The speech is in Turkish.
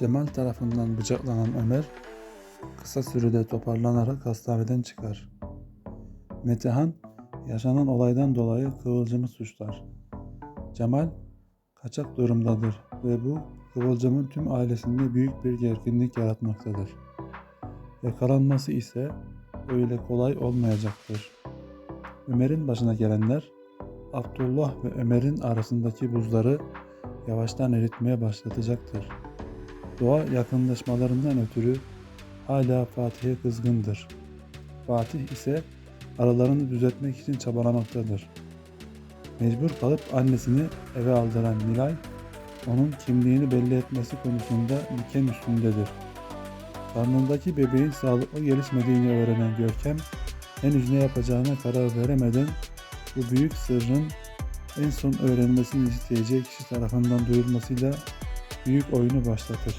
Cemal tarafından bıçaklanan Ömer kısa sürede toparlanarak hastaneden çıkar. Metehan yaşanan olaydan dolayı Kıvılcım'ı suçlar. Cemal kaçak durumdadır ve bu Kıvılcım'ın tüm ailesinde büyük bir gerginlik yaratmaktadır. Yakalanması ise öyle kolay olmayacaktır. Ömer'in başına gelenler Abdullah ve Ömer'in arasındaki buzları yavaştan eritmeye başlatacaktır. Doğa yakınlaşmalarından ötürü hala Fatih'e kızgındır. Fatih ise aralarını düzeltmek için çabalamaktadır. Mecbur kalıp annesini eve aldıran Nilay, onun kimliğini belli etmesi konusunda diken üstündedir. Karnındaki bebeğin sağlıklı gelişmediğini öğrenen Görkem, henüz ne yapacağına karar veremeden bu büyük sırrın en son öğrenmesini isteyeceği kişi tarafından duyulmasıyla büyük oyunu başlatır.